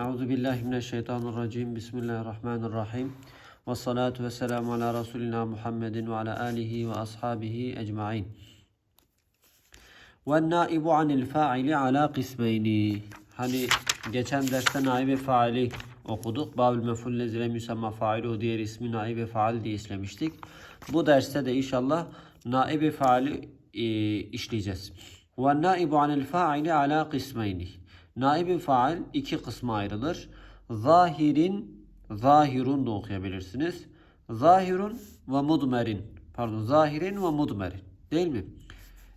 Euzu billahi mineşşeytanirracim. Bismillahirrahmanirrahim. Ve salatu ve selamu ala Resulina Muhammedin ve ala alihi ve ashabihi ecmain. Ve naibu anil faili ala kısmeyni. Hani geçen derste naibe faili okuduk. Babül meful lezire müsemma faili o diğer ismi naibe faal diye işlemiştik. Bu derste de inşallah naibe faali e, işleyeceğiz. Ve naibu anil faili ala kısmeyni. Naibi faal iki kısma ayrılır. Zahirin, zahirun da okuyabilirsiniz. Zahirun ve mudmerin. Pardon, zahirin ve mudmerin. Değil mi?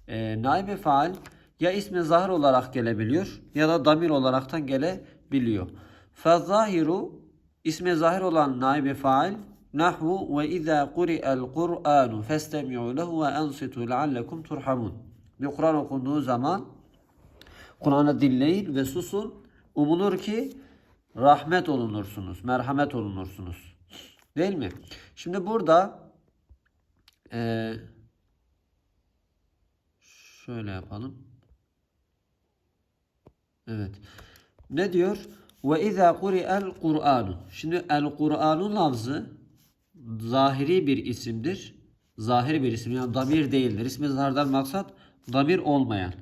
Ee, naibi faal ya ismi zahir olarak gelebiliyor ya da damir olaraktan gelebiliyor. Fezahiru ismi zahir olan naibi faal nahvu ve izâ kuri'el Kur'anu festemi'u lehu ve ensitu leallekum turhamun. Bir Kur'an okunduğu zaman Kur'an'ı dinleyin ve susun. Umulur ki rahmet olunursunuz, merhamet olunursunuz. Değil mi? Şimdi burada eee, şöyle yapalım. Evet. Ne diyor? Ve izâ kuri'el Kur'anu. Şimdi el Kur'an'un lafzı zahiri bir isimdir. Zahir bir isim yani damir değildir. İsmi zahardan maksat damir olmayan.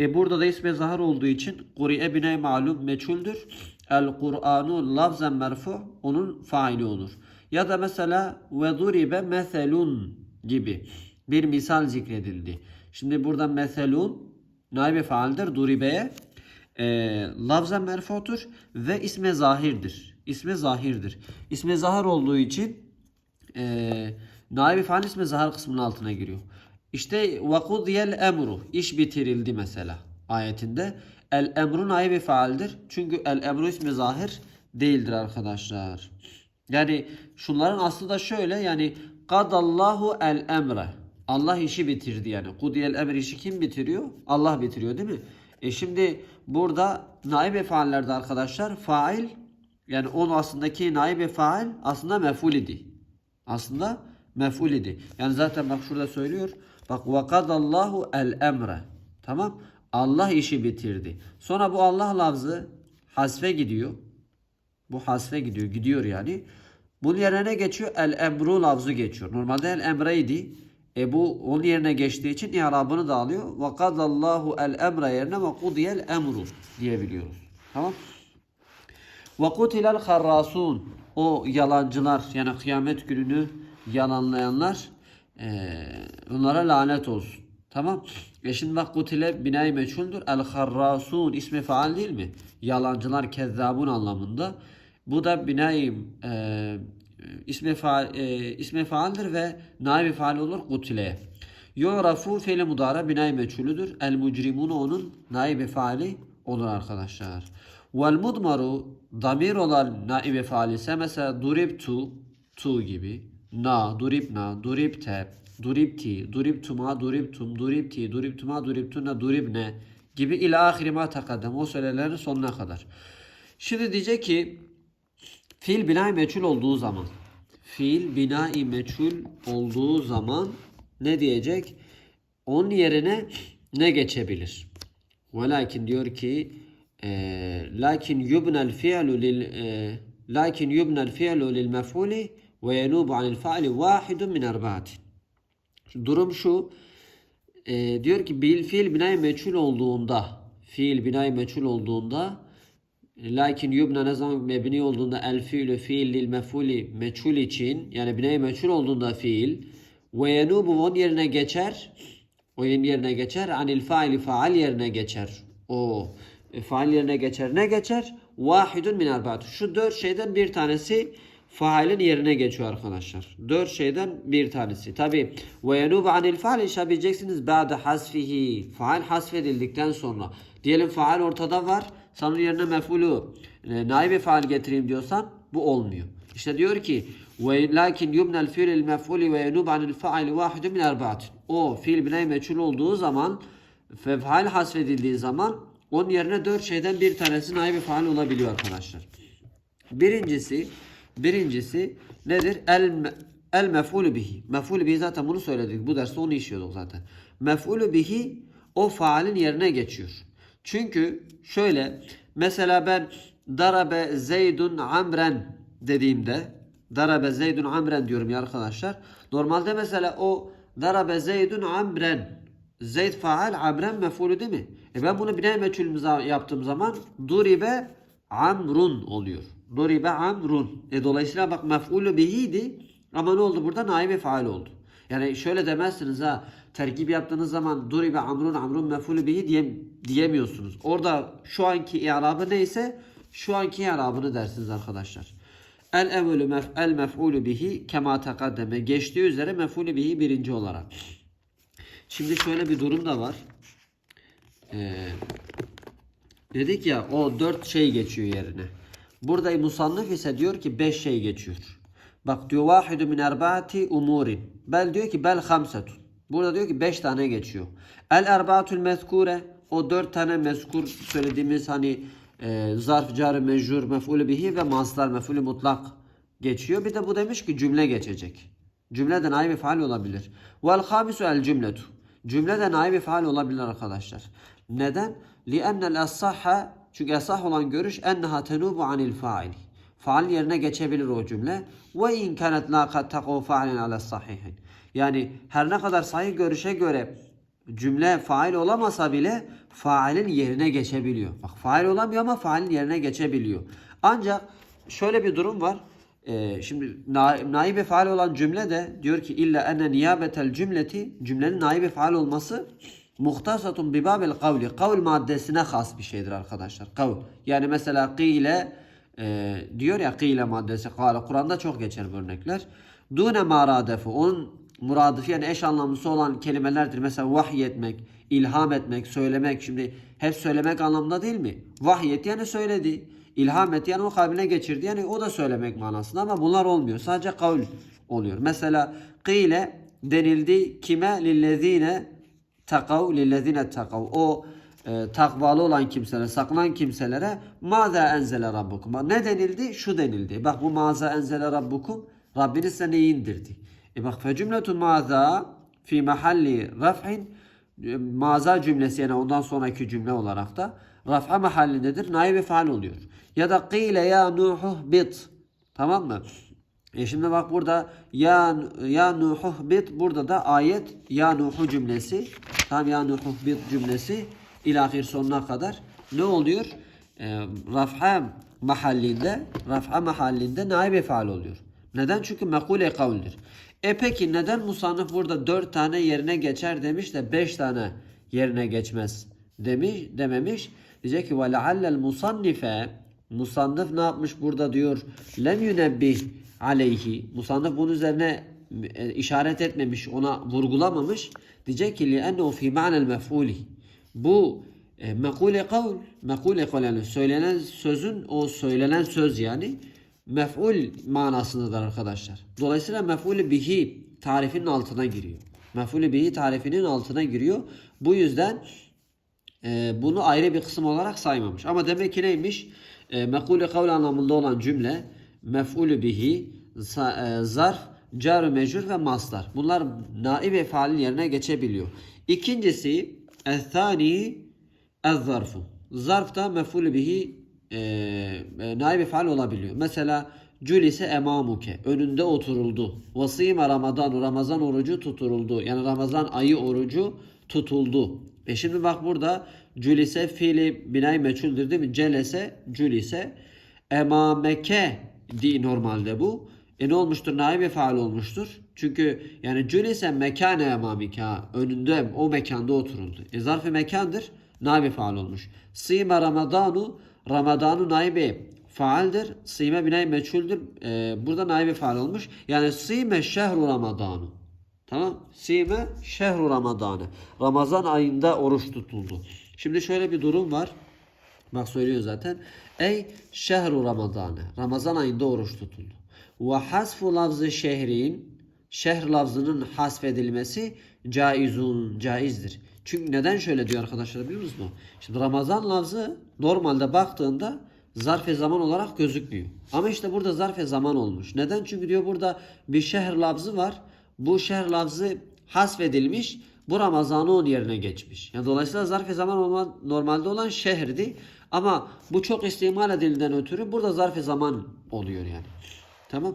E burada da ismi zahar olduğu için kuri'e bine malum meçhuldür. El Kur'anu lafzen merfu onun faili olur. Ya da mesela ve duribe meselun gibi bir misal zikredildi. Şimdi burada meselun naibe faaldir. Duribe'ye e, lafzen merfutur ve isme zahirdir. İsme zahirdir. İsme zahir olduğu için e, naibi faal ismi zahir kısmının altına giriyor. İşte vakudiyel emru iş bitirildi mesela ayetinde. El emru naibi faaldir. Çünkü el emru ismi zahir değildir arkadaşlar. Yani şunların aslı da şöyle yani kadallahu el emre. Allah işi bitirdi yani. Kudiyel emr işi kim bitiriyor? Allah bitiriyor değil mi? E şimdi burada naibe faallerde arkadaşlar fail yani onun aslındaki naibe faal aslında mef'ul idi. Aslında mef'ul idi. Yani zaten bak şurada söylüyor. Bak vakadallahu el emre. Tamam? Allah işi bitirdi. Sonra bu Allah lafzı hasfe gidiyor. Bu hasfe gidiyor. Gidiyor yani. Bunun yerine ne geçiyor? El emru lafzı geçiyor. Normalde el emreydi. E bu onun yerine geçtiği için i'rabını da alıyor. Ve kadallahu el emre yerine ve kudiyel emru diyebiliyoruz. Tamam? Ve kutilel harrasun. O yalancılar yani kıyamet gününü yalanlayanlar eee, onlara lanet olsun. Tamam. E şimdi bak kutile binayı meçhuldür. El harrasun ismi faal değil mi? Yalancılar kezzabun anlamında. Bu da binayı eee ismi faal, ismi faaldir ve naibi faal olur kutileye. Yorafu fiili mudara binayı meçhulüdür. El mucrimun onun naibi faali olur arkadaşlar. Vel mudmaru damir olan naibi faal ise mesela duribtu tu gibi na duribna duribte duribti duribtuma duribtum duribti duribtuma duribtuna duribne gibi ila ahiri ma takaddem o sölelerin sonuna kadar. Şimdi diyecek ki fiil binai meçhul olduğu zaman fiil binai meçhul olduğu zaman ne diyecek? Onun yerine ne geçebilir? Velakin diyor ki e, lakin yubnel fi'lu lil e, lakin yubnel fi'lu lil mef'uli ve yenubu anil fa'li vahidun min erbaatin. Durum şu. e, diyor ki bil fiil binay meçhul olduğunda fiil binay meçhul olduğunda lakin yubna ne zaman mebni olduğunda el fiilü fiil lil mef'uli meçhul için yani binay meçhul olduğunda fiil ve yenubu onun yerine geçer o yerine geçer anil faili faal yerine geçer. O e, faal yerine geçer. Ne geçer? Vahidun min erbaat. Şu dört şeyden bir tanesi failin yerine geçiyor arkadaşlar. Dört şeyden bir tanesi. Tabi ve yenubu anil faal işabileceksiniz ba'de hasfihi. Faal hasfedildikten sonra. Diyelim faal ortada var. Sen yerine mef'ulu e, naibe faal getireyim diyorsan bu olmuyor. İşte diyor ki ve lakin yubnel fiilil mef'uli ve yenub anil faali vahidun min erbaat. O fiil binay meçhul olduğu zaman ve faal hasfedildiği zaman onun yerine dört şeyden bir tanesi naibe faal olabiliyor arkadaşlar. Birincisi birincisi nedir? El el mef'ulü bihi. Mef'ulü bihi zaten bunu söyledik. Bu derste onu işliyorduk zaten. Mef'ulü bihi o faalin yerine geçiyor. Çünkü şöyle mesela ben darabe zeydun amren dediğimde darabe zeydun amren diyorum ya arkadaşlar. Normalde mesela o darabe zeydun amren Zeyd faal amren mef'ulü değil mi? E ben bunu bine meçhul yaptığım zaman duribe amrun oluyor. Duribe amrun. E dolayısıyla bak mef'ulü bihiydi ama ne oldu burada? Naibe faal oldu. Yani şöyle demezsiniz ha terkip yaptığınız zaman duribe amrun amrun mef'ulü bihi diye, diyemiyorsunuz. Orada şu anki i'rabı neyse şu anki i'rabını dersiniz arkadaşlar. El evvelü mef el mef'ulü bihi kema takaddeme geçtiği üzere mef'ulü bihi birinci olarak. Şimdi şöyle bir durum da var. Ee, dedik ya o dört şey geçiyor yerine. Burada musannif ise diyor ki beş şey geçiyor. Bak diyor vahidu min erbaati umurin. Bel diyor ki bel hamsetun. Burada diyor ki beş tane geçiyor. El erbaatul mezkure o dört tane mezkur söylediğimiz hani e, zarf, car, mecrur, mef'ulü bihi ve maslar, mef'ulü mutlak geçiyor. Bir de bu demiş ki cümle geçecek. Cümleden ayrı bir faal olabilir. Vel hamisu el cümletu. Cümleden ayrı bir faal olabilir arkadaşlar. Neden? لِأَنَّ الْاَصَّحَ çünkü esah olan görüş enneha tenubu anil faili. Faal yerine geçebilir o cümle. Ve in kanet la kad fa'len ala sahihin. Yani her ne kadar sahih görüşe göre cümle fail olamasa bile failin yerine geçebiliyor. Bak fail olamıyor ama failin yerine geçebiliyor. Ancak şöyle bir durum var. Ee, şimdi na, naibe faal olan cümle de diyor ki illa enne niyabetel cümleti cümlenin naibe faal olması muhtasatun bi babil kavli. Kavl maddesine has bir şeydir arkadaşlar. Kavl. Yani mesela kıyle e, diyor ya kıyle maddesi kâle. Kur'an'da çok geçer bu örnekler. Dune maradefu. Onun muradıfı yani eş anlamlısı olan kelimelerdir. Mesela vahiy etmek, ilham etmek, söylemek. Şimdi hep söylemek anlamında değil mi? Vahiy et yani söyledi. İlham et yani o kalbine geçirdi. Yani o da söylemek manasında ama bunlar olmuyor. Sadece kavl oluyor. Mesela kıyle denildi kime lillezine takav lillezine takav. O e, takvalı olan kimselere, sakınan kimselere maza enzele rabbukum. Ne denildi? Şu denildi. Bak bu maza enzele rabbukum Rabbiniz size neyi indirdi? E bak fe cümletu maza fi mahalli raf'in e, maza cümlesi yani ondan sonraki cümle olarak da raf'a mahallindedir. Naibi faal oluyor. Ya da kıyle ya nuhuh bit. Tamam mı? E şimdi bak burada ya ya nuhuh bit burada da ayet ya nuhu cümlesi. Tam ya nuhuh bit cümlesi ilahir sonuna kadar ne oluyor? E, raf'a mahallinde raf'a mahallinde naibi faal oluyor. Neden? Çünkü mekule kavldir. E peki neden musannif burada dört tane yerine geçer demiş de beş tane yerine geçmez demiş dememiş. Diyecek ki ve leallel musannife musannif ne yapmış burada diyor lem yunebbih aleyhi musannif bunun üzerine e, işaret etmemiş ona vurgulamamış diyecek ki ennehu fi ma'nel mef'uli bu e, mekule kavl mekule kavl yani söylenen sözün o söylenen söz yani mef'ul manasındadır arkadaşlar. Dolayısıyla mef'ul bihi tarifinin altına giriyor. Mef'ul bihi tarifinin altına giriyor. Bu yüzden e, bunu ayrı bir kısım olarak saymamış. Ama demek ki neymiş? E, mekule kavl anlamında olan cümle mef'ul bihi e, zarf, car mecrur ve maslar. Bunlar naib ve faalin yerine geçebiliyor. İkincisi el-thani el-zarfu. Zarf da mef'ul bihi e, e, naib faal olabiliyor. Mesela Cülise emamuke önünde oturuldu. Vasime Ramazan Ramazan orucu tutuldu. Yani Ramazan ayı orucu tutuldu. E şimdi bak burada cülise fiili binay meçhuldür değil mi? Celese cülise emameke di normalde bu. E ne olmuştur? Naibe faal olmuştur. Çünkü yani cülise mekane emamike önünde o mekanda oturuldu. E zarf-ı mekandır. Naibe faal olmuş. Sime Ramadanu Ramazan'ın naibi faaldir. Sime binay meçhuldür. Ee, burada naibi faal olmuş. Yani sime şehru Ramazan'ı. Tamam. Sime şehru Ramazan'ı. Ramazan ayında oruç tutuldu. Şimdi şöyle bir durum var. Bak söylüyor zaten. Ey şehru Ramazan'ı. Ramazan ayında oruç tutuldu. Ve hasfu lafzı şehrin şehr lafzının hasfedilmesi caizun caizdir. Çünkü neden şöyle diyor arkadaşlar biliyor musunuz? Şimdi Ramazan lafzı normalde baktığında zarf zaman olarak gözükmüyor. Ama işte burada zarf zaman olmuş. Neden? Çünkü diyor burada bir şehir lafzı var. Bu şehir lafzı hasfedilmiş. Bu Ramazan'ı onun yerine geçmiş. Yani dolayısıyla zarf zaman normalde olan şehirdi. Ama bu çok istimal edildiğinden ötürü burada zarf-ı zaman oluyor yani. Tamam.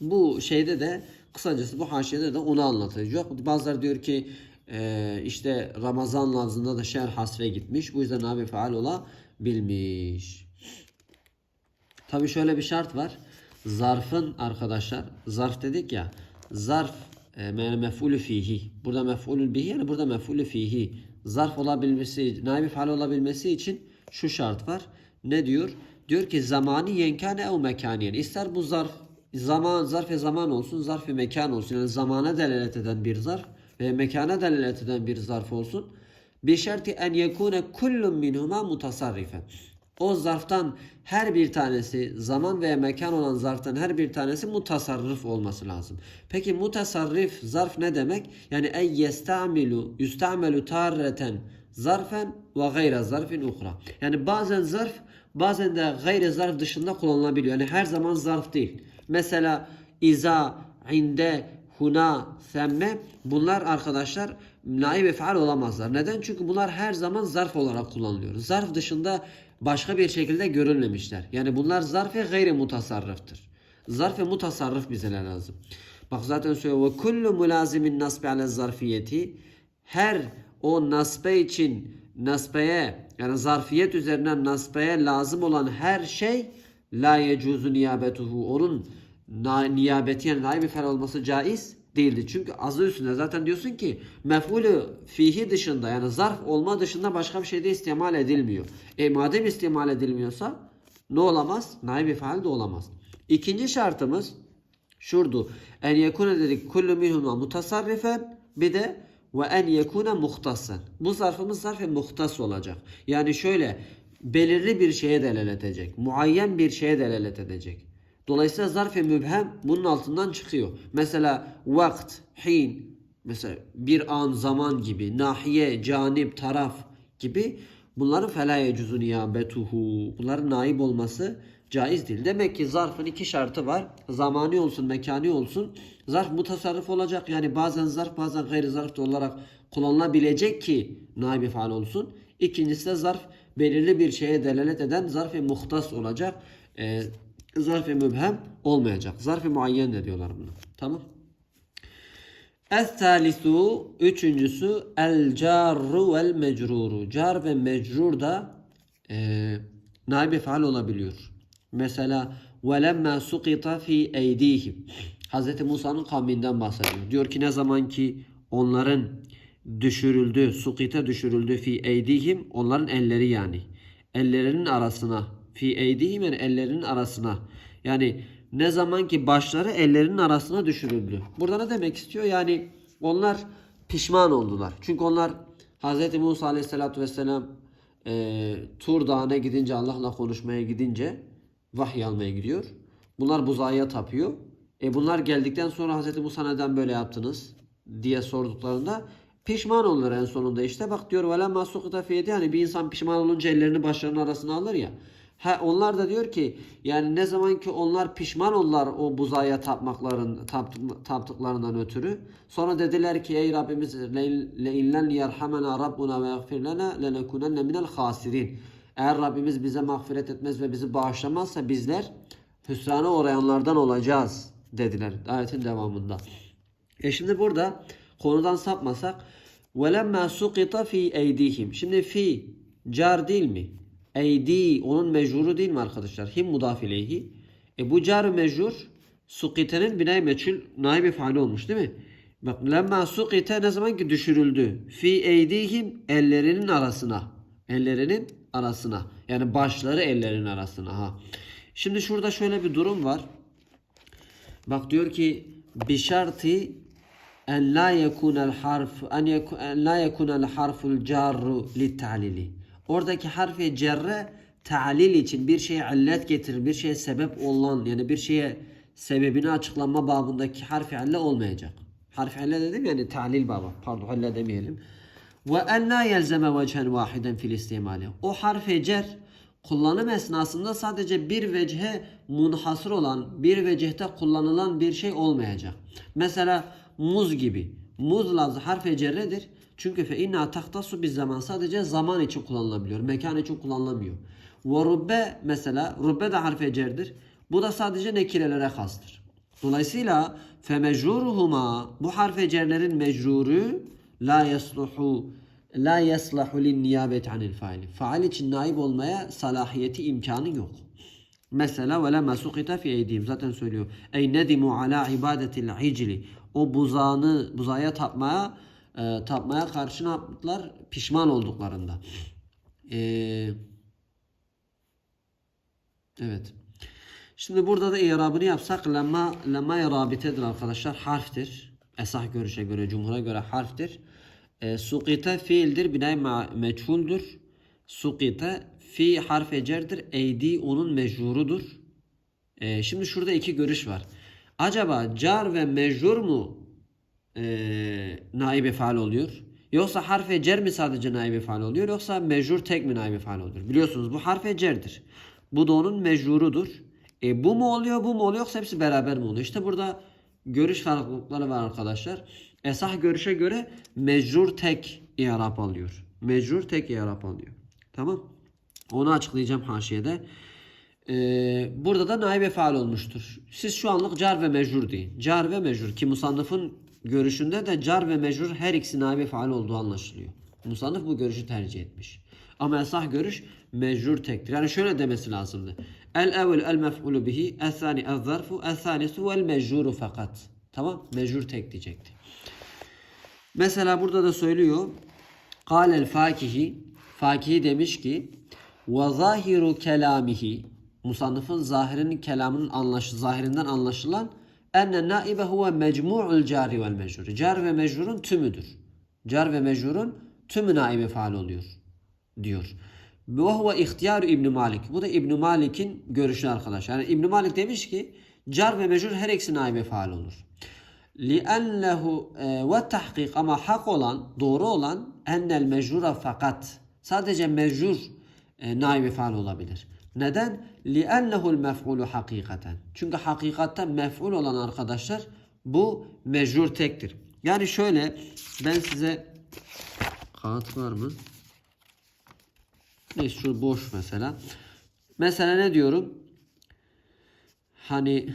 Bu şeyde de kısacası bu haşiyede de onu anlatacak. Bazıları diyor ki e, işte Ramazan lafzında da şer hasre gitmiş. Bu yüzden abi faal olabilmiş. Tabi şöyle bir şart var. Zarfın arkadaşlar zarf dedik ya zarf e, yani mef'ulü fihi. Burada mef'ulü bihi yani burada mef'ulü fihi. Zarf olabilmesi, naibi faal olabilmesi için şu şart var. Ne diyor? Diyor ki zamanı yenkane ev mekaniyen. İster bu zarf zaman zarf ve zaman olsun, zarf ve mekan olsun. Yani zamana delalet eden bir zarf ve mekana delalet eden bir zarf olsun. Bir şartı en yekune kullun minhuma mutasarrifen. O zarftan her bir tanesi zaman veya mekan olan zarftan her bir tanesi mutasarrif olması lazım. Peki mutasarrif zarf ne demek? Yani ey yestamilu yustamelu tarreten zarfen ve gayre zarfin ukra. Yani bazen zarf bazen de gayre zarf dışında kullanılabiliyor. Yani her zaman zarf değil. Mesela iza, inde, huna, semme bunlar arkadaşlar naib faal olamazlar. Neden? Çünkü bunlar her zaman zarf olarak kullanılıyor. Zarf dışında başka bir şekilde görülmemişler. Yani bunlar zarf ve gayri mutasarrıftır. Zarf ve mutasarrıf bize lazım. Bak zaten söylüyor ve kullu mulazimin nasbi ala zarfiyeti her o nasbe için nasbeye yani zarfiyet üzerinden nasbeye lazım olan her şey la yecuzu niyabetuhu onun na, niyabeti yani naib fel olması caiz değildi. Çünkü azı üstünde zaten diyorsun ki mef'ulü fihi dışında yani zarf olma dışında başka bir şeyde istimal edilmiyor. E madem istimal edilmiyorsa ne olamaz? Naib faal de olamaz. İkinci şartımız şurdu. En yekune dedik kullu minhuma mutasarrifen bir de ve en yekune muhtasen. Bu zarfımız zarf-ı muhtas olacak. Yani şöyle belirli bir şeye delalet edecek. Muayyen bir şeye delalet edecek. Dolayısıyla zarf-ı mübhem bunun altından çıkıyor. Mesela vakt, hin, mesela bir an, zaman gibi, nahiye, canip, taraf gibi bunların fela yecuzu niyabetuhu. Bunların naib olması caiz değil. Demek ki zarfın iki şartı var. Zamani olsun, mekani olsun. Zarf mutasarrif olacak. Yani bazen zarf bazen gayri zarf da olarak kullanılabilecek ki naib faal olsun. İkincisi de zarf belirli bir şeye delalet eden zarf-ı muhtas olacak. Ee, zarf-ı mübhem olmayacak. Zarf-ı muayyen de diyorlar bunu. Tamam. Es-salisu üçüncüsü el carru vel mecruru. Car ve mecrur da e, naibi faal olabiliyor. Mesela velemma sukita fi eydihim. Hz. Musa'nın kavminden bahsediyor. Diyor ki ne zaman ki onların düşürüldü, sukite düşürüldü fi eydihim onların elleri yani. Ellerinin arasına fi eydihim yani ellerinin arasına. Yani ne zaman ki başları ellerinin arasına düşürüldü. Burada ne demek istiyor? Yani onlar pişman oldular. Çünkü onlar Hz. Musa aleyhissalatü vesselam e, Tur Dağı'na gidince Allah'la konuşmaya gidince vahiy almaya gidiyor. Bunlar buzağıya tapıyor. E bunlar geldikten sonra Hz. Musa neden böyle yaptınız diye sorduklarında pişman olurlar en sonunda işte. Bak diyor vela masukita fiyeti hani bir insan pişman olunca ellerini başlarının arasına alır ya. Ha, onlar da diyor ki yani ne zaman ki onlar pişman oldular o buzaya tapmakların tap, taptıklarından ötürü. Sonra dediler ki ey Rabbimiz le illen yerhamena rabbuna ve yagfir lana lenekunenne minel hasirin. Eğer Rabbimiz bize mağfiret etmez ve bizi bağışlamazsa bizler hüsrana uğrayanlardan olacağız dediler ayetin devamında. E şimdi burada konudan sapmasak velemma sukita fi eydihim. Şimdi fi car değil mi? Eydi onun mecruru değil mi arkadaşlar? Him mudaf ileyhi. E bu car mecrur sukitenin binay meçhul naibi faali olmuş değil mi? Bak lemma sukite ne zaman ki düşürüldü. Fi eydihim ellerinin arasına. Ellerinin arasına. Yani başları ellerinin arasına. Ha. Şimdi şurada şöyle bir durum var. Bak diyor ki bişarti en la yekunel harf en, yeku, en la yekunel harful carru lit ta'lili. Oradaki harfi cerre ta'lil için bir şeye illet getirir, bir şeye sebep olan yani bir şeye sebebini açıklama babındaki harfi ille olmayacak. Harfi ille dedim yani ta'lil babı. Pardon ille demeyelim. Ve en la yelzeme vechen vahiden fil istimali. O harfi cer kullanım esnasında sadece bir vecihe munhasır olan, bir vecihte kullanılan bir şey olmayacak. Mesela muz gibi. Muz lafzı harfi cerredir. Çünkü fe inna tahtasu bir zaman sadece zaman için kullanılabiliyor. Mekan için kullanılamıyor. Ve rubbe mesela rubbe de harfe cerdir. Bu da sadece nekirelere hastır. Dolayısıyla femecruruhuma bu harfe cerlerin mecruru la yasluhu la yaslahu lin niyabet anil faili. Faal için naib olmaya salahiyeti imkanı yok. Mesela ve lema sukita fi eydihim zaten söylüyor. Ey nedimu ala ibadetil icli. O buzağını buzaya tapmaya e, tapmaya karşı ne yaptılar? Pişman olduklarında. Eee Evet. Şimdi burada da i'rabını yapsak lemma lemma rabitedir arkadaşlar. Harftir. Esah görüşe göre, cumhura göre harftir. E, sukite fiildir. Binay meçhuldür. Sukite fi harf ecerdir. Eydi onun mecrurudur. E, şimdi şurada iki görüş var. Acaba car ve mecrur mu e, naibe faal oluyor? Yoksa harfe cer mi sadece naibe faal oluyor? Yoksa mecrur tek mi naibe faal oluyor? Biliyorsunuz bu harfe cerdir. Bu da onun mecrurudur. E, bu mu oluyor bu mu oluyor yoksa hepsi beraber mi oluyor? İşte burada görüş farklılıkları var arkadaşlar. Esah görüşe göre mecrur tek i'rab alıyor. Mecrur tek i'rab alıyor. Tamam. Onu açıklayacağım haşiyede. Ee, burada da naibe faal olmuştur. Siz şu anlık car ve mecrur deyin. Car ve mecrur ki musannıfın görüşünde de car ve mecrur her ikisi naibe faal olduğu anlaşılıyor. Musannıf bu görüşü tercih etmiş. Ama esah görüş mecrur tektir. Yani şöyle demesi lazımdı. El evvel el mef'ulu bihi, el thani el zarfu, el thanisu vel mecruru fakat. Tamam? Mecrur tek diyecekti. Mesela burada da söylüyor. Kâlel fakihi. Fakihi demiş ki ve zahiru kelamihi Musannıfın zahirinin kelamının anlaşı, zahirinden anlaşılan enne naibe huve mecmu'ul cari vel mecrur. Car ve mecrurun tümüdür. Car ve mecrurun tümü naibe faal oluyor diyor. Ve huve ihtiyaru İbn Malik. Bu da İbn Malik'in görüşü arkadaşlar. Yani İbn Malik demiş ki car ve mecrur her ikisi naibe faal olur. لِأَنَّهُ ve tahkik ama hak olan, doğru olan ennel mecrura fakat sadece mecrur e, naibi faal olabilir. Neden? لِأَنَّهُ الْمَفْعُولُ hakikaten. Çünkü hakikatte mef'ul olan arkadaşlar bu mecrur tektir. Yani şöyle ben size kağıt var mı? Neyse şu boş mesela. Mesela ne diyorum? Hani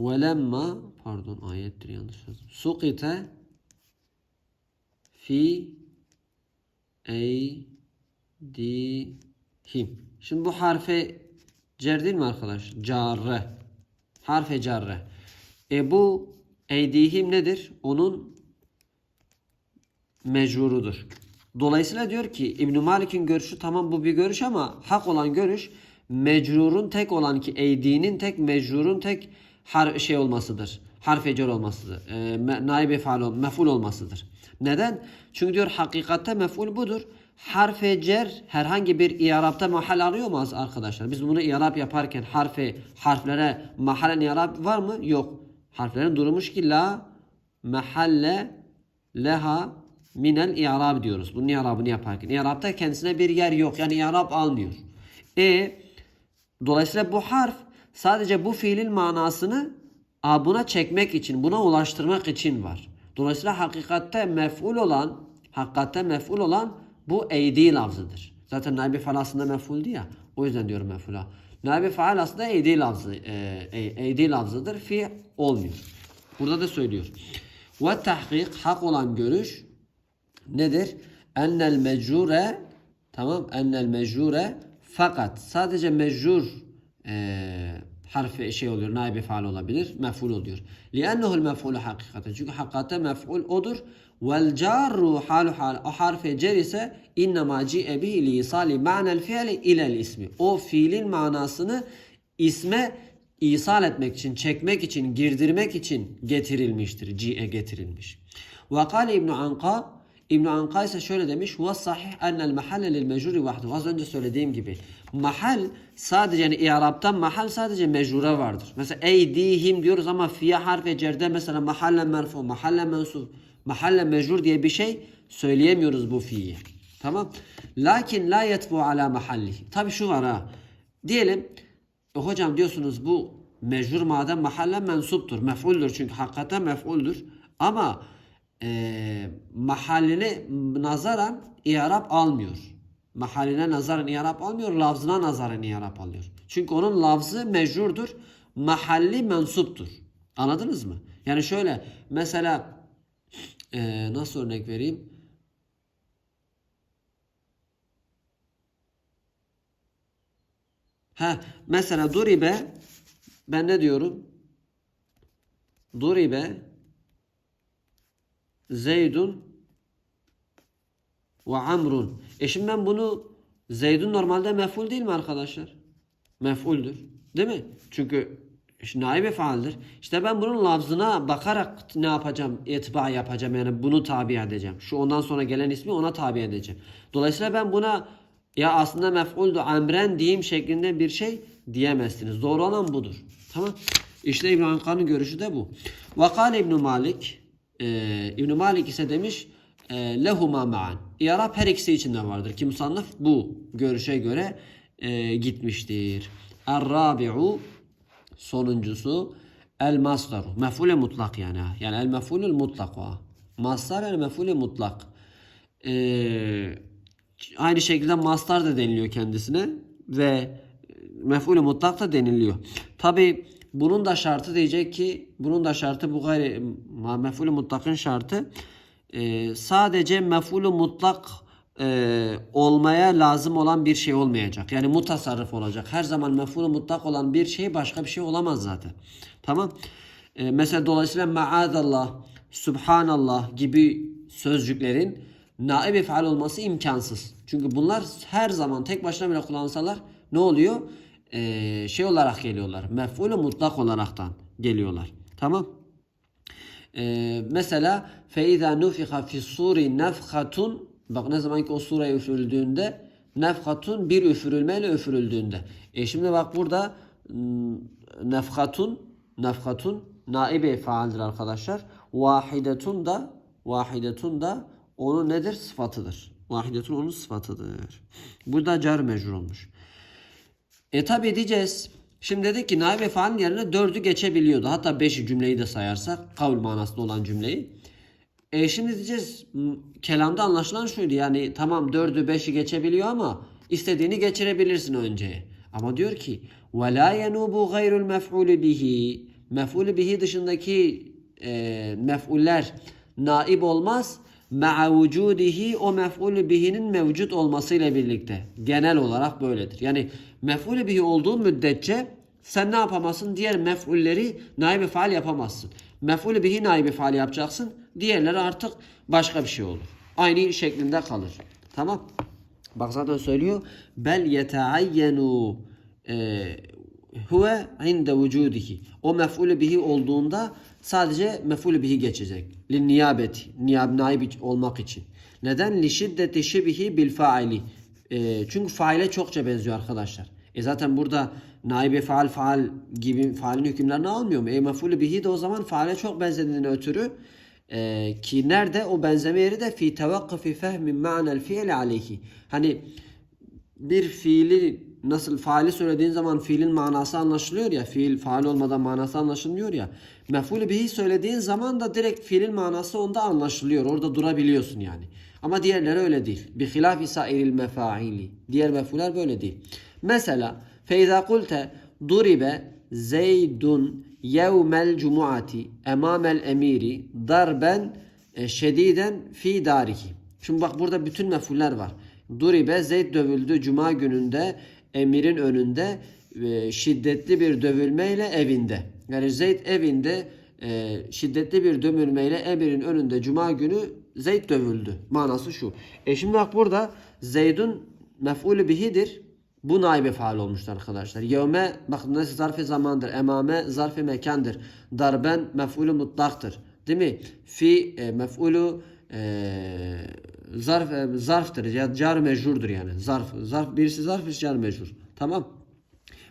Velemma pardon ayettir yanlış yazdım. Sukite fi eydihim. Şimdi bu harfe cer değil mi arkadaş? Carre. Harfe carre. E bu eydihim nedir? Onun mecrurudur. Dolayısıyla diyor ki İbn Malik'in görüşü tamam bu bir görüş ama hak olan görüş mecrurun tek olan ki eydinin tek mecrurun tek har şey olmasıdır. Harf ecer olmasıdır. E, faal ol, mef'ul olmasıdır. Neden? Çünkü diyor hakikatte mef'ul budur. Harf cer herhangi bir i'rabta mahal arıyor mu arkadaşlar? Biz bunu i'rab yaparken harfe harflere mahalen i'rab var mı? Yok. Harflerin durmuş ki la mahalle leha minel i'rab diyoruz. Bunun i'rabını yaparken. İ'rabta kendisine bir yer yok. Yani i'rab almıyor. E dolayısıyla bu harf sadece bu fiilin manasını a, buna çekmek için, buna ulaştırmak için var. Dolayısıyla hakikatte mef'ul olan, hakikatte mef'ul olan bu eydi lafzıdır. Zaten naibi faal aslında mef'uldi ya. O yüzden diyorum mef'ula. Naibi faal aslında eydi lafzı, e, eydi lafzıdır. Fi olmuyor. Burada da söylüyor. Ve tahkik hak olan görüş nedir? Ennel mecrure tamam ennel mecrure fakat sadece mecrur e, harfi şey oluyor, naibi faal olabilir, mef'ul oluyor. لِأَنَّهُ الْمَفْعُولُ hakikaten. Çünkü hakikatte mef'ul odur. وَالْجَارُّ halu hal. O harfi cer ise اِنَّمَا جِئَ بِهِ لِيْصَالِ مَعْنَ الْفِعْلِ اِلَى الْاِسْمِ O fiilin manasını isme isal etmek için, çekmek için, girdirmek için getirilmiştir. Ci'e getirilmiş. وَقَالِ İbn Anka İbn Anka ise şöyle demiş. Huve sahih ennel mahalle lil mecruri vahdu. Az önce söylediğim gibi. Mahal sadece yani i'rabtan mahal sadece mecrura vardır. Mesela eydihim diyoruz ama fiye harfe cerde mesela mahalle merfu, mahalle mensuf, mahalle mecrur diye bir şey söyleyemiyoruz bu fiye. Tamam. Lakin la yetbu ala mahalli. Tabi şu var ha. Diyelim e, hocam diyorsunuz bu mecrur madem mahallen mensuptur. Mef'uldür çünkü hakikaten mef'uldür. Ama e, mahalline nazaran i'rab almıyor. Mahalline nazaran i'rab almıyor, lafzına nazaran i'rab alıyor. Çünkü onun lafzı mecrurdur, mahalli mensuptur. Anladınız mı? Yani şöyle mesela e, nasıl örnek vereyim? Ha mesela duribe ben ne diyorum? Duribe Zeydun ve Amrun. E şimdi ben bunu Zeydun normalde mef'ul değil mi arkadaşlar? Mef'uldür. Değil mi? Çünkü işte naibe faaldir. İşte ben bunun lafzına bakarak ne yapacağım? İtiba yapacağım. Yani bunu tabi edeceğim. Şu ondan sonra gelen ismi ona tabi edeceğim. Dolayısıyla ben buna ya aslında mef'uldu amren diyeyim şeklinde bir şey diyemezsiniz. Doğru olan budur. Tamam. İşte İbn Ankar'ın görüşü de bu. Vakale İbn Malik e, İbn Malik ise demiş e, lehuma ma'an. İrab her ikisi için de vardır. Ki musannaf bu görüşe göre e, gitmiştir. Er-rabi'u sonuncusu el masdaru. Mef'ule mutlak yani. Yani el mef'ulül mutlak o. Masdar el mef'ule mutlak. Ee, aynı şekilde mastar da deniliyor kendisine ve mef'ulü mutlak da deniliyor. Tabi bunun da şartı diyecek ki bunun da şartı bu gayri mef'ulü mutlakın şartı e, sadece mef'ulü mutlak e, olmaya lazım olan bir şey olmayacak. Yani mutasarrıf olacak. Her zaman mef'ulü mutlak olan bir şey başka bir şey olamaz zaten. Tamam. E, mesela dolayısıyla maazallah, subhanallah gibi sözcüklerin naibi faal olması imkansız. Çünkü bunlar her zaman tek başına bile kullansalar ne oluyor? Ee, şey olarak geliyorlar. Mef'ulü mutlak olaraktan geliyorlar. Tamam. Ee, mesela feiza nufiha fi suri nefhatun bak ne zaman ki o sure üfürüldüğünde nefhatun bir üfürülmeyle üfürüldüğünde. E şimdi bak burada nefhatun nefhatun naibe faaldir arkadaşlar. Vahidetun da vahidetun da onun nedir? Sıfatıdır. Vahidetun onun sıfatıdır. Burada car mecrur olmuş. E tabi diyeceğiz. Şimdi dedik ki naibe failin yerine 4'ü geçebiliyordu. Hatta 5'i cümleyi de sayarsak kavl manasında olan cümleyi. E şimdi diyeceğiz kelamda anlaşılan şuydu yani tamam 4'ü 5'i geçebiliyor ama istediğini geçirebilirsin önce. Ama diyor ki ve la yenubu gayrul mef'ulü bihi mef'ulü bihi dışındaki e, mef'uller naib olmaz Ma'a vücudihi o mef'ulü bihinin mevcut olmasıyla birlikte. Genel olarak böyledir. Yani mef'ulü bihi olduğu müddetçe sen ne yapamazsın? Diğer mef'ulleri naib faal yapamazsın. Mef'ulü bihi naib faal yapacaksın. Diğerleri artık başka bir şey olur. Aynı şeklinde kalır. Tamam. Bak zaten söylüyor. Bel yeteayyenu e, huve inde vücudihi. O mef'ulü bihi olduğunda sadece mef'ulü bihi geçecek. Li niyabeti. Niyab naib olmak için. Neden? Li şiddeti şibihi bil faili. E, çünkü faile çokça benziyor arkadaşlar. E zaten burada naibe faal faal gibi faalin hükümlerini almıyor mu? E mef'ulü bihi de o zaman faale çok benzediğine ötürü e, ki nerede o benzeme yeri de fi tevakkufi fehmin ma'nel fiili aleyhi. Hani bir fiili nasıl faali söylediğin zaman fiilin manası anlaşılıyor ya. Fiil faal olmadan manası anlaşılmıyor ya. Mef'ulü bihi söylediğin zaman da direkt fiilin manası onda anlaşılıyor. Orada durabiliyorsun yani. Ama diğerleri öyle değil. Bi hilafi sairil mefaili. Diğer mef'uller böyle değil. Mesela feiza kulte duribe zeydun yevmel cumuati emamel emiri darben e, şediden fi darihi. Şimdi bak burada bütün mef'uller var. Duribe Zeyd dövüldü cuma gününde emirin önünde e, şiddetli bir dövülmeyle evinde. Yani Zeyd evinde e, şiddetli bir dövülmeyle emirin önünde cuma günü Zeyd dövüldü. Manası şu. E şimdi bak burada Zeyd'un mef'ulü bihidir. Bu naibe faal olmuştur arkadaşlar. Yevme bak nasıl zarf-ı zamandır. Emame zarf-ı mekandır. Darben mef'ulü mutlaktır. Değil mi? Fi e, mef'ulü e, zarf e, zarftır. Ya car mecrurdur yani. Zarf zarf birisi zarf birisi car mecrur. Tamam?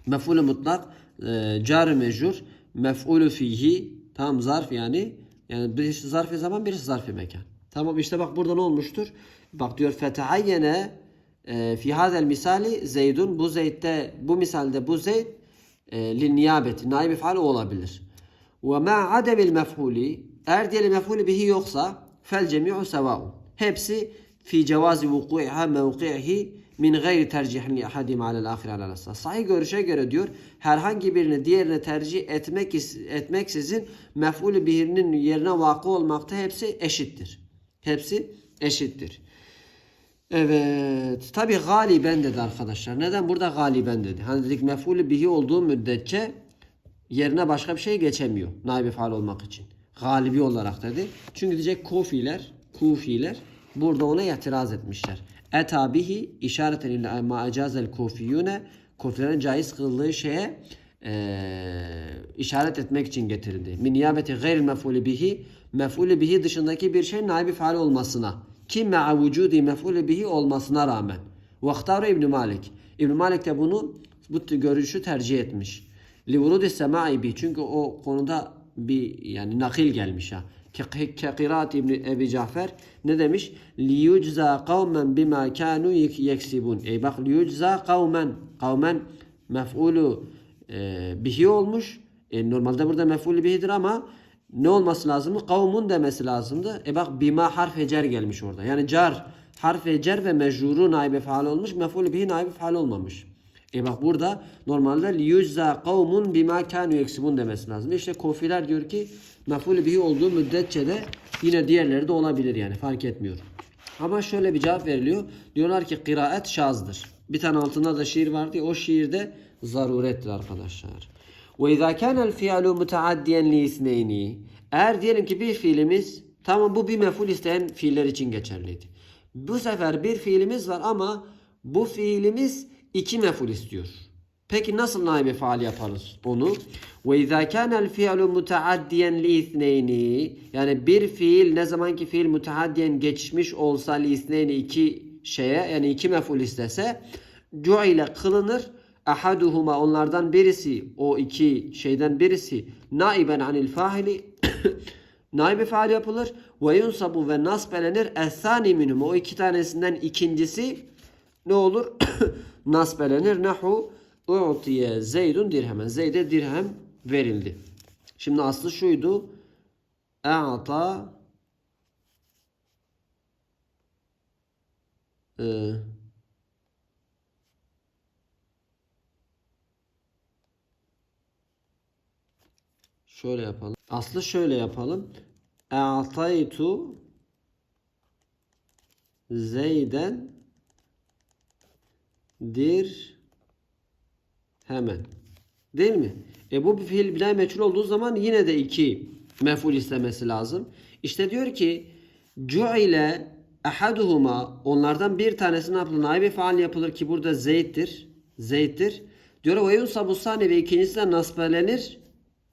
Mef'ulü mutlak e, car mecrur. Mef'ulü fihi tam zarf yani. Yani birisi zarf zaman birisi zarf mekan. Tamam işte bak burada ne olmuştur? Bak diyor feteayyene e, fi hazel misali Zeydun bu Zeyd'de bu misalde bu Zeyd e, lin niyabeti naib o olabilir. Ve ma ademil mef'uli eğer diyelim mef'ulü bihi yoksa fel cemi'u sevâun. Hepsi fi cevazi vuku'iha mevki'ihi min gayri tercihin li ahadim alel ahir alel. Sahih görüşe göre diyor herhangi birini diğerine tercih etmek etmeksizin mef'ulü bihinin yerine vakı olmakta hepsi eşittir. Hepsi eşittir. Evet. Tabi galiben dedi arkadaşlar. Neden burada galiben dedi? Hani dedik mef'ulü bihi olduğu müddetçe yerine başka bir şey geçemiyor. Naibi faal olmak için. Galibi olarak dedi. Çünkü diyecek kufiler, kufiler burada ona itiraz etmişler. Eta bihi işareten illa ma acazel kufiyune kufilerin caiz kıldığı şeye eee, işaret etmek için getirildi. Min niyabeti gayril mef'ulü bihi mef'ulü bihi dışındaki bir şey naibi faal olmasına ki ma'a vücudi mef'ulü bihi olmasına rağmen. Vaktaru İbn Malik. İbn Malik de bunu bu görüşü tercih etmiş. Li vurudi semai bi çünkü o konuda bir yani nakil gelmiş ha. Ki ki kıraat İbn Ebi Cafer ne demiş? Li yucza kavmen bima kanu yeksibun. Ey bak li yucza kavmen. Kavmen mef'ulu e, bihi olmuş. E, normalde burada mef'ulü bihidir ama ne olması lazım? Kavmun demesi lazımdı. E bak bima harf cer gelmiş orada. Yani car harf cer ve mecruru naibe faal olmuş. Mef'ulü bihi naibe faal olmamış. E bak burada normalde liyuzza kavmun bima kanu yeksibun demesi lazım. İşte kofiler diyor ki mef'ulü bihi olduğu müddetçe de yine diğerleri de olabilir yani fark etmiyor. Ama şöyle bir cevap veriliyor. Diyorlar ki kıraat şazdır. Bir tane altında da şiir vardı ya o şiirde zarurettir arkadaşlar. Ve izâ kânel fi'lu muteaddiyen li isneyni. Eğer diyelim ki bir fiilimiz tamam bu bir mef'ul isteyen fiiller için geçerliydi. Bu sefer bir fiilimiz var ama bu fiilimiz iki mef'ul istiyor. Peki nasıl naibe faal yaparız onu? Ve izâ kânel fi'lu muteaddiyen li. Yani bir fiil ne zamanki fiil muteaddiyen geçmiş olsa li iki şeye yani iki mef'ul istese cu'ile kılınır ahaduhuma onlardan birisi o iki şeyden birisi naiben anil fahili naibe faal yapılır ve yunsabu ve nasbelenir esani minhum o iki tanesinden ikincisi ne olur nasbelenir nahu u'tiye zeydun dirhemen zeyde dirhem verildi şimdi aslı şuydu a'ta e, Şöyle yapalım. Aslı şöyle yapalım. E'taytu Zeyden dir hemen. Değil mi? E bu bir fiil bina meçhul olduğu zaman yine de iki mef'ul istemesi lazım. İşte diyor ki cu'ile ahaduhuma onlardan bir tanesi ne yapılır? Naibi faal yapılır ki burada Zeyd'dir. Zeyd'dir. Diyor ve yunsabu sani ve ikincisi de nasbelenir.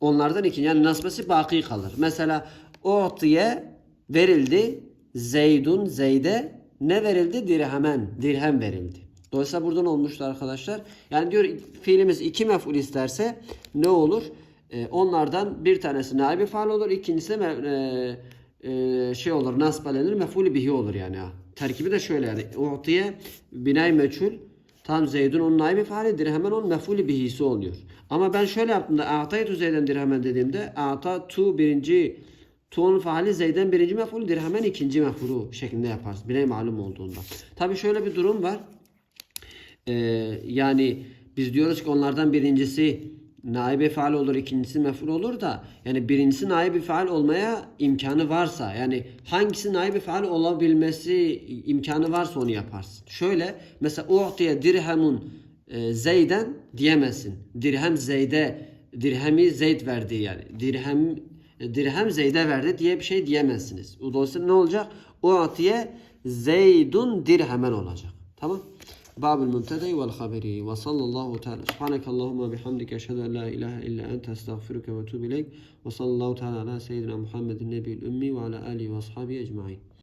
Onlardan ikinci yani nasbesi baki kalır. Mesela u'tiye verildi. Zeydun zeyde ne verildi? Dirhemen. Dirhem verildi. Dolayısıyla buradan olmuştu arkadaşlar. Yani diyor fiilimiz iki mef'ul isterse ne olur? Ee, onlardan bir tanesi naibi faal olur. ikincisi de e, e, şey olur nasbelenir. Mef'ulü bihi olur yani. Terkibi de şöyle yani. U'tiye binay meçhul. Tam Zeydun onun naibi faalidir. Hemen onun mef'ulü bihisi oluyor. Ama ben şöyle yaptım da a'taytu Zeyden dirhemen dediğimde a'ta tu birinci tu'nun faali Zeyden birinci mef'ulü dirhemen ikinci mef'ulü şeklinde yaparsın. Binay malum olduğunda. Tabi şöyle bir durum var. Ee, yani biz diyoruz ki onlardan birincisi naibe faal olur, ikincisi mef'ul olur da yani birincisi naibe faal olmaya imkanı varsa yani hangisi naibe faal olabilmesi imkanı varsa onu yaparsın. Şöyle mesela u'tiye dirhemun e, zeyden diyemezsin. Dirhem zeyde dirhemi zeyd verdi yani. Dirhem dirhem zeyde verdi diye bir şey diyemezsiniz. Dolayısıyla ne olacak? U'tiye zeydun dirhemen olacak. Tamam? باب المبتدا والخبر وصلى الله تعالى. سبحانك اللهم وبحمدك أشهد أن لا إله إلا أنت أستغفرك وأتوب إليك. وصلى الله تعالى على سيدنا محمد النبي الأمي وعلى آله وأصحابه أجمعين.